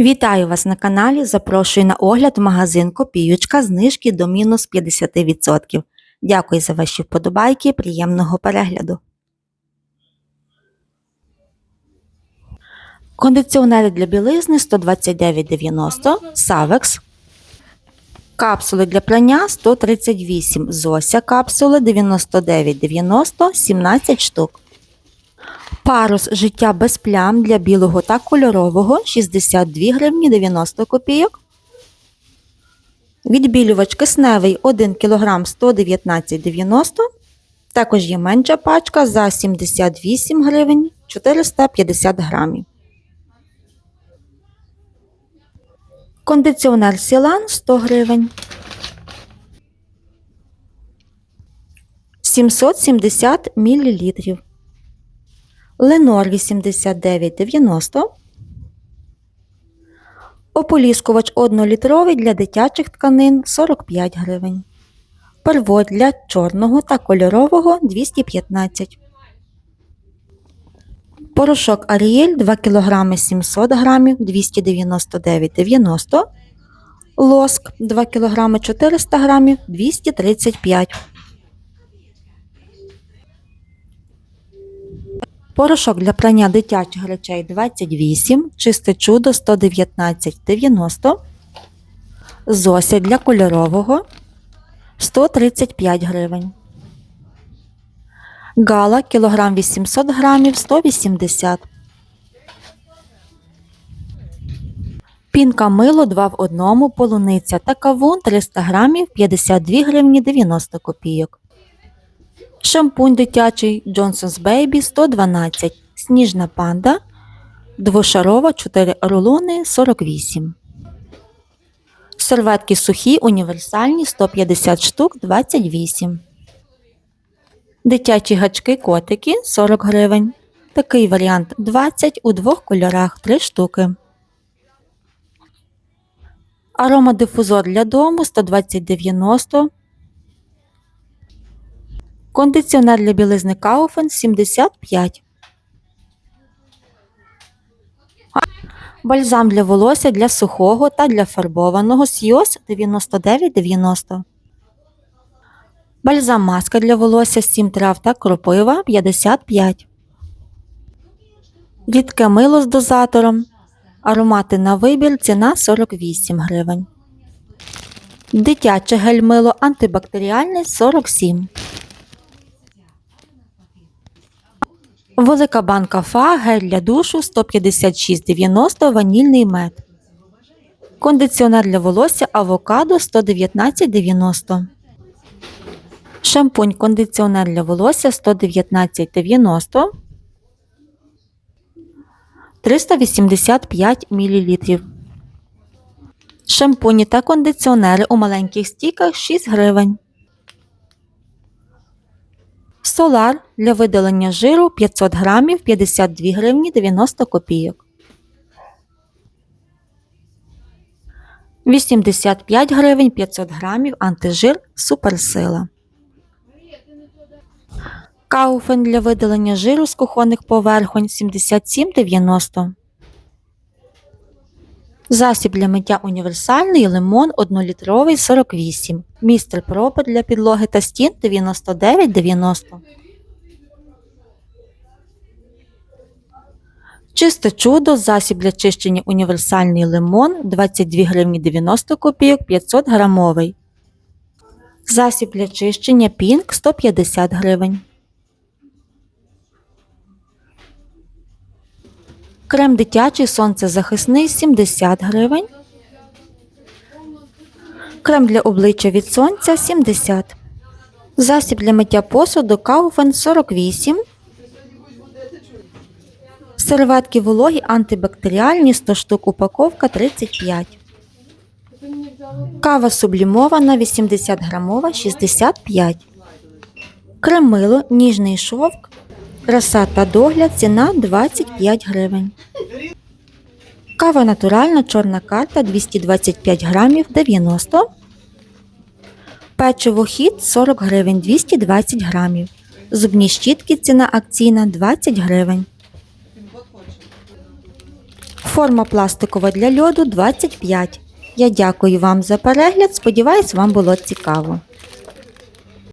Вітаю вас на каналі. Запрошую на огляд магазин Копіючка знижки до мінус 50%. Дякую за ваші вподобайки, приємного перегляду. Кондиціонери для білизни 129,90 Савекс. Капсули для прання 138 Зося капсули 99,90 17 штук. Парус життя без плям для білого та кольорового 62 гривні 90 копійок. Відбілювач кисневий 1 кг 119,90. Також є менша пачка за 78 гривень 450 грамів. Кондиціонер Сілан 100 гривень. 770 мл. Ленор 89,90. Ополіскувач 1-літровий для дитячих тканин 45 гривень. Первот для чорного та кольорового 215. Порошок Аріель 2 кг 700 г 299,90. Лоск 2 кг 400 г 235 Порошок для прання дитячих речей 28, чисте чудо 119,90, Зося для кольорового 135 гривень. Гала кілограм 800 грамів 180. Пінка мило 2 в 1, полуниця та кавун 300 грамів 52 гривні 90 копійок. Шампунь дитячий Johnson's Baby 112, сніжна панда, двошарова 4 рулони 48. Серветки сухі універсальні 150 штук 28. Дитячі гачки котики 40 гривень. Такий варіант 20 у двох кольорах 3 штуки. Аромадифузор для дому 120,90 Кондиціонер для білизни Кауфен 75. Бальзам для волосся для сухого та для фарбованого Сйоз 99,90. Бальзам маска для волосся 7 трав та кропива 55. Рідке мило з дозатором. Аромати на вибір ціна 48 гривень. Дитяче гель-мило антибактеріальне 47. Велика банка фа, гель для душу 156,90 ванільний мед. Кондиціонер для волосся авокадо 119,90. Шампунь кондиціонер для волосся 119,90. 385 мл. Шампуні та кондиціонери у маленьких стіках 6 гривень. Солар для видалення жиру 500 грамів 52 гривні 90 копійок. 85 гривень 500 грамів антижир суперсила. Кауфен для видалення жиру з кухонних поверхонь 77,90. Засіб для миття універсальний лимон 1-літровий 48. Містер Пропер для підлоги та стін 99,90. Чисте чудо, засіб для чищення універсальний лимон 22 гривні 90 копійок 500 грамовий. Засіб для чищення пінк 150 гривень. Крем дитячий сонцезахисний 70 гривень. Крем для обличчя від сонця 70. Засіб для миття посуду Кауфен 48. Серветки вологі антибактеріальні 100 штук упаковка 35. Кава сублімована 80 грамова 65. Кремило ніжний шовк Краса та догляд ціна 25 гривень. Кава натуральна чорна карта 225 грамів 90. Печиво хід 40 гривень 220 грамів. Зубні щітки ціна акційна 20 гривень. Форма пластикова для льоду 25. Я дякую вам за перегляд. Сподіваюсь, вам було цікаво.